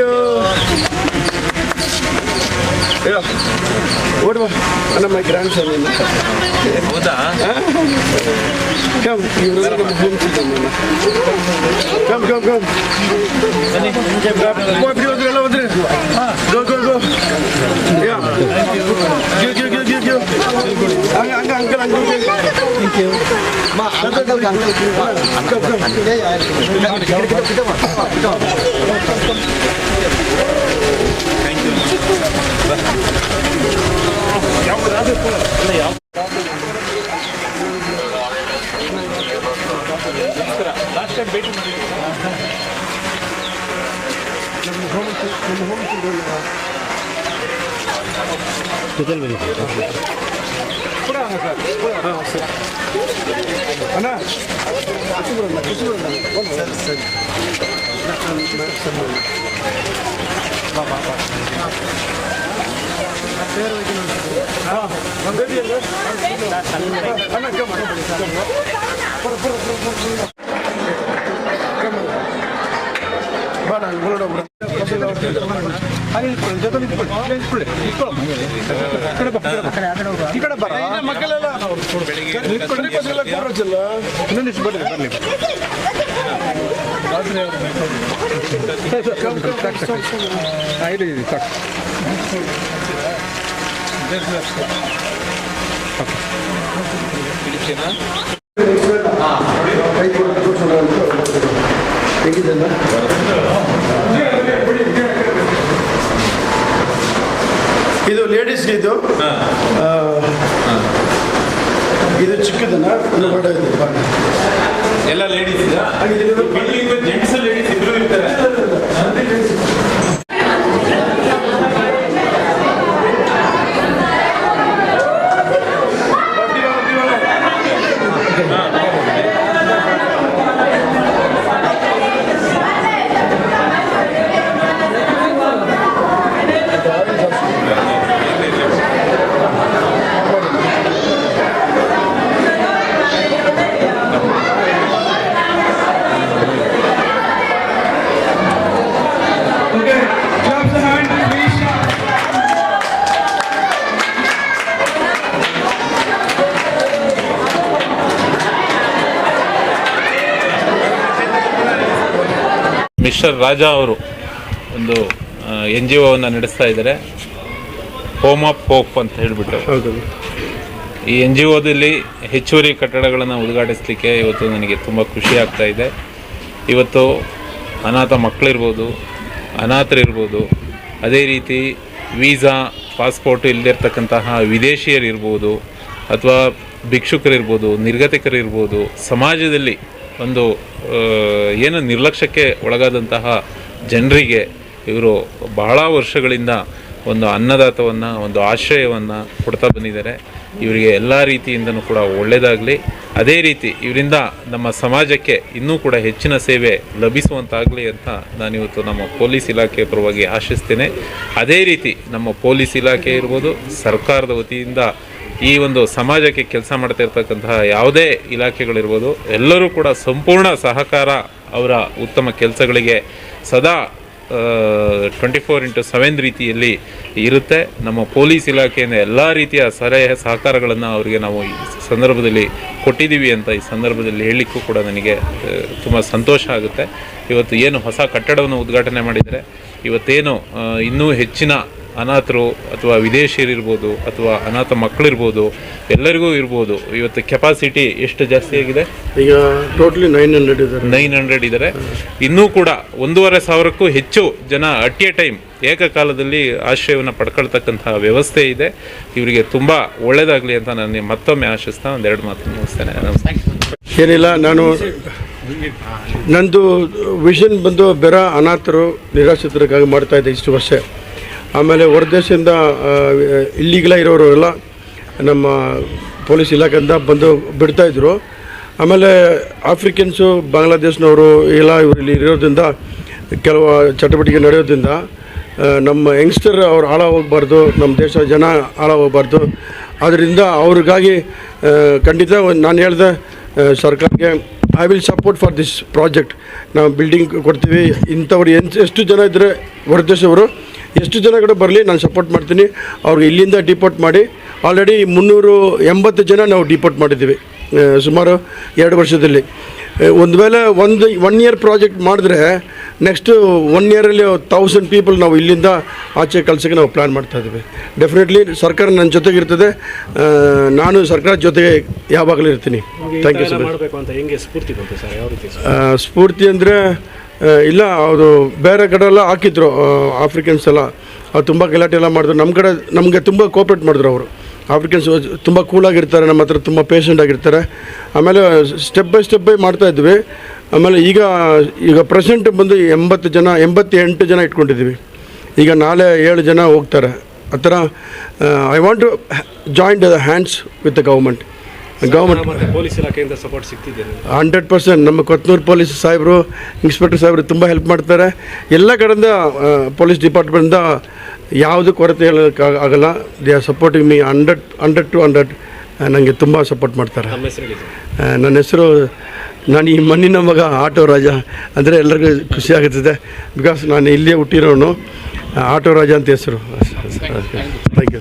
Yo, ya, What mana one of my grandson in there? Ah. Come, you will come home to them. Come, come, come. Go, go, go, go, go. Yeah. Go, go, go, go, go. Thank you. Ma. Come, come. Kita, kita, kita, kita, Kita. Totalmente. Ana, ಅಣ್ಣ ಕಮ್ಮ ಬೇಡ ಹೊರಡ ಈ ಕಡೆ ಬರ ಮಕ್ಕಳೆಲ್ಲ ನಿಂತ್ಕೊಂಡ್ರೆ ಇನ್ನೊಂದಿಷ್ಟು ಬರ್ರಿ ಬರ್ಲಿ ಇದು ಲೇಡೀಸ್ ಹೇಗಿದೆಲ್ಲ ಇದು. ಲೇಡೀಸ್ಗೆ ಇದು ಚಿಕ್ಕದನ್ನ ಬಣ್ಣ. ಎಲ್ಲ ಲೇಡೀಸ್ ಜೆಂಟ್ಸ್ ಲೇಡೀಸ್ ಇಬ್ರು ಇರ್ತಾರೆ. ಮಿಸ್ಟರ್ ರಾಜಾ ಅವರು ಒಂದು ಎನ್ ಜಿ ಒವನ್ನು ನಡೆಸ್ತಾ ಇದ್ದಾರೆ. ಹೋಮ್ ಆಫ್ ಹೋಪ್ ಅಂತ ಹೇಳಿಬಿಟ್ಟು. ಈ ಎನ್ ಜಿ ಒದಲ್ಲಿ ಹೆಚ್ಚುವರಿ ಕಟ್ಟಡಗಳನ್ನು ಉದ್ಘಾಟಿಸಲಿಕ್ಕೆ ಇವತ್ತು ನನಗೆ ತುಂಬ ಖುಷಿ ಆಗ್ತಾ ಇದೆ. ಇವತ್ತು ಅನಾಥ ಮಕ್ಕಳಿರ್ಬೋದು ಅನಾಥರಿರ್ಬೋದು ಅದೇ ರೀತಿ ವೀಸಾ ಪಾಸ್ಪೋರ್ಟ್ ಇಲ್ಲದಿರ್ತಕ್ಕಂತಹ ವಿದೇಶಿಯರಿರ್ಬೋದು ಅಥವಾ ಭಿಕ್ಷುಕರಿರ್ಬೋದು ನಿರ್ಗತಿಕರಿರ್ಬೋದು ಸಮಾಜದಲ್ಲಿ ಒಂದು ಏನು ನಿರ್ಲಕ್ಷ್ಯಕ್ಕೆ ಒಳಗಾದಂತಹ ಜನರಿಗೆ ಇವರು ಬಹಳ ವರ್ಷಗಳಿಂದ ಒಂದು ಅನ್ನದಾತವನ್ನು, ಒಂದು ಆಶ್ರಯವನ್ನು ಕೊಡ್ತಾ ಬಂದಿದ್ದಾರೆ. ಇವರಿಗೆ ಎಲ್ಲ ರೀತಿಯಿಂದನೂ ಕೂಡ ಒಳ್ಳೆಯದಾಗಲಿ ಅದೇ ರೀತಿ ಇವರಿಂದ ನಮ್ಮ ಸಮಾಜಕ್ಕೆ ಇನ್ನೂ ಕೂಡ ಹೆಚ್ಚಿನ ಸೇವೆ ಲಭಿಸುವಂತಾಗಲಿ ಅಂತ ನಾನಿವತ್ತು ನಮ್ಮ ಪೊಲೀಸ್ ಇಲಾಖೆ ಪರವಾಗಿ ಆಶಿಸ್ತೇನೆ. ಅದೇ ರೀತಿ ನಮ್ಮ ಪೊಲೀಸ್ ಇಲಾಖೆ ಇರ್ಬೋದು, ಸರ್ಕಾರದ ವತಿಯಿಂದ ಈ ಒಂದು ಸಮಾಜಕ್ಕೆ ಕೆಲಸ ಮಾಡ್ತಾ ಇರ್ತಕ್ಕಂತಹ ಯಾವುದೇ ಇಲಾಖೆಗಳಿರ್ಬೋದು, ಎಲ್ಲರೂ ಕೂಡ ಸಂಪೂರ್ಣ ಸಹಕಾರ ಅವರ ಉತ್ತಮ ಕೆಲಸಗಳಿಗೆ ಸದಾ ಟ್ವೆಂಟಿ ಫೋರ್ ಇಂಟು ಸೆವೆನ್ ರೀತಿಯಲ್ಲಿ ಇರುತ್ತೆ. ನಮ್ಮ ಪೊಲೀಸ್ ಇಲಾಖೆಯಿಂದ ಎಲ್ಲ ರೀತಿಯ ಸಲಹೆ ಸಹಕಾರಗಳನ್ನು ಅವರಿಗೆ ನಾವು ಈ ಸಂದರ್ಭದಲ್ಲಿ ಕೊಟ್ಟಿದ್ದೀವಿ ಅಂತ ಈ ಸಂದರ್ಭದಲ್ಲಿ ಹೇಳಲಿಕ್ಕೂ ಕೂಡ ನನಗೆ ತುಂಬ ಸಂತೋಷ ಆಗುತ್ತೆ. ಇವತ್ತು ಏನು ಹೊಸ ಕಟ್ಟಡವನ್ನು ಉದ್ಘಾಟನೆ ಮಾಡಿದರೆ, ಇವತ್ತೇನು ಇನ್ನೂ ಹೆಚ್ಚಿನ ಅನಾಥರು ಅಥವಾ ವಿದೇಶಿಯರಿರ್ಬೋದು ಅಥವಾ ಅನಾಥ ಮಕ್ಕಳಿರ್ಬೋದು ಎಲ್ಲರಿಗೂ ಇರ್ಬೋದು. ಇವತ್ತು ಕೆಪಾಸಿಟಿ ಎಷ್ಟು ಜಾಸ್ತಿ ಆಗಿದೆ? ಈಗ ಟೋಟಲಿ ನೈನ್ ಹಂಡ್ರೆಡ್ ಇದ್ದಾರೆ. ನೈನ್ ಹಂಡ್ರೆಡ್ ಇದ್ದಾರೆ. ಇನ್ನೂ ಕೂಡ ಒಂದೂವರೆ ಸಾವಿರಕ್ಕೂ ಹೆಚ್ಚು ಜನ ಅಟ್ ಎ ಟೈಮ್ ಏಕಕಾಲದಲ್ಲಿ ಆಶ್ರಯವನ್ನು ಪಡ್ಕೊಳ್ತಕ್ಕಂತಹ ವ್ಯವಸ್ಥೆ ಇದೆ. ಇವರಿಗೆ ತುಂಬ ಒಳ್ಳೆಯದಾಗಲಿ ಅಂತ ನಾನು ಮತ್ತೊಮ್ಮೆ ಆಶಿಸ್ತಾ ಒಂದೆರಡು ಮಾತು ಮುಗಿಸ್ತೇನೆ. ನಮಸ್ತೆ. ಏನಿಲ್ಲ ನಾನು ನಂದು ವಿಷನ್ ಬಂದು ಬೆರ ಅನಾಥರು ನಿರಾಶ್ರಿತರಿಗಾಗಿ ಮಾಡ್ತಾ ಇದ್ದೆ ಇಷ್ಟು ವರ್ಷ. ಆಮೇಲೆ ಹೊರದೇಶದಿಂದ ಇಲ್ಲಿಗಲ ಇರೋರು ಎಲ್ಲ ನಮ್ಮ ಪೊಲೀಸ್ ಇಲಾಖೆಯಿಂದ ಬಂದು ಬಿಡ್ತಾಯಿದ್ರು ಆಮೇಲೆ ಆಫ್ರಿಕನ್ಸು, ಬಾಂಗ್ಲಾದೇಶ್ನವರು ಎಲ್ಲ ಇವರಲ್ಲಿ ಇರೋದ್ರಿಂದ, ಕೆಲವು ಚಟುವಟಿಕೆ ನಡೆಯೋದ್ರಿಂದ ನಮ್ಮ ಯಂಗ್ಸ್ಟರ್ ಅವ್ರು ಹಾಳ ಹೋಗ್ಬಾರ್ದು, ನಮ್ಮ ದೇಶ ಜನ ಹಾಳ ಹೋಗ್ಬಾರ್ದು. ಅದರಿಂದ ಅವ್ರಿಗಾಗಿ ಖಂಡಿತ ನಾನು ಹೇಳಿದೆ ಸರ್ಕಾರಕ್ಕೆ I will support for this project ನಾವು ಬಿಲ್ಡಿಂಗ್ ಕೊಡ್ತೀವಿ. ಇಂಥವ್ರು ಎಷ್ಟು ಎಷ್ಟು ಜನ ಇದ್ದರೆ ಹೊರದೇಶವರು ಎಷ್ಟು ಜನ ಕೂಡ ಬರಲಿ ನಾನು ಸಪೋರ್ಟ್ ಮಾಡ್ತೀನಿ. ಅವ್ರಿಗೆ ಇಲ್ಲಿಂದ ಡಿಪೋರ್ಟ್ ಮಾಡಿ ಆಲ್ರೆಡಿ ಮುನ್ನೂರು ಎಂಬತ್ತು ಜನ ನಾವು ಡಿಪೋರ್ಟ್ ಮಾಡಿದ್ದೀವಿ. ಸುಮಾರು ಎರಡು ವರ್ಷದಲ್ಲಿ. ಒಂದು ವೇಳೆ ಒಂದು ಒನ್ ಇಯರ್ ಪ್ರಾಜೆಕ್ಟ್ ಮಾಡಿದ್ರೆ ನೆಕ್ಸ್ಟು ಒನ್ ಇಯರಲ್ಲಿ ತೌಸಂಡ್ ಪೀಪಲ್ ನಾವು ಇಲ್ಲಿಂದ ಆಚೆ ಕಳ್ಸೋಕ್ಕೆ ನಾವು ಪ್ಲ್ಯಾನ್ ಮಾಡ್ತಾ ಇದ್ದೀವಿ. ಡೆಫಿನೆಟ್ಲಿ ಸರ್ಕಾರ ನನ್ನ ಜೊತೆಗಿರ್ತದೆ ಇರ್ತದೆ. ನಾನು ಸರ್ಕಾರ ಜೊತೆಗೆ ಯಾವಾಗಲೂ ಇರ್ತೀನಿ. ಥ್ಯಾಂಕ್ ಯು ಸೊ ಮಚ್ ಮಾಡಬೇಕು ಅಂತ ಹೆಂಗೆ ಸ್ಫೂರ್ತಿ ಬಂತು ಸರ್? ಸ್ಫೂರ್ತಿ ಅಂದರೆ ಇಲ್ಲ ಅವರು ಬೇರೆ ಕಡೆ ಎಲ್ಲ ಹಾಕಿದ್ರು ಆಫ್ರಿಕನ್ಸ್ ಎಲ್ಲ. ಅವ್ರು ತುಂಬ ಗಲಾಟೆ ಎಲ್ಲ ಮಾಡಿದ್ರು. ನಮ್ಮ ಕಡೆ ನಮಗೆ ತುಂಬ ಕೋಪ್ರೇಟ್ ಮಾಡಿದ್ರು ಅವರು. ಆಫ್ರಿಕನ್ಸ್ ತುಂಬ ಕೂಲಾಗಿರ್ತಾರೆ ನಮ್ಮ ಹತ್ರ ತುಂಬ ಪೇಷಂಟ್ ಆಗಿರ್ತಾರೆ. ಆಮೇಲೆ ಸ್ಟೆಪ್ ಬೈ ಸ್ಟೆಪ್ ಬೈ ಮಾಡ್ತಾ ಇದ್ವಿ. ಆಮೇಲೆ ಈಗ ಈಗ ಪ್ರೆಸೆಂಟ್ ಬಂದು ಎಂಬತ್ತು ಜನ, ಎಂಬತ್ತೆಂಟು ಜನ ಇಟ್ಕೊಂಡಿದ್ದೀವಿ. ಈಗ ನಾಳೆ ಏಳು ಜನ ಹೋಗ್ತಾರೆ. ಆ ಥರ I want to joint the hands with the government government ಮತ್ತೆ ಪೊಲೀಸ್ ಇಲಾಖೆಯಿಂದ ಸಪೋರ್ಟ್ ಸಿಗ್ತಿದೆ ನಿಮ್ಗೆ? ಹಂಡ್ರೆಡ್ ಪರ್ಸೆಂಟ್ ನಮ್ಮ ಕೊತ್ನೂರು ಪೊಲೀಸ್ ಸಾಹೇಬರು ಇನ್ಸ್ಪೆಕ್ಟರ್ ಸಾಹೇಬರು ತುಂಬ ಹೆಲ್ಪ್ ಮಾಡ್ತಾರೆ. ಎಲ್ಲ ಕಡೆಯಿಂದ ಪೊಲೀಸ್ ಡಿಪಾರ್ಟ್ಮೆಂಟಿಂದ ಯಾವುದು ಕೊರತೆ ಹೇಳೋಕ್ಕೆ ಆಗಲ್ಲ. They are supporting me hundred hundred to hundred ನನಗೆ ತುಂಬ ಸಪೋರ್ಟ್ ಮಾಡ್ತಾರೆ. ನಮ್ಮ ಹೆಸರು ಹೇಳಿ ಸರ್ ಆ, ನನ್ನ ಹೆಸರು ನಾನು ಈ ಮಣ್ಣಿನ ಮಗ ಆಟೋ ರಾಜ ಅಂದರೆ ಎಲ್ಲರಿಗೂ ಖುಷಿ ಆಗುತ್ತದೆ. ಬಿಕಾಸ್ ನಾನು ಇಲ್ಲೇ ಹುಟ್ಟಿರೋನು ಆಟೋ ರಾಜ ಅಂತ ಹೆಸರು. Thank you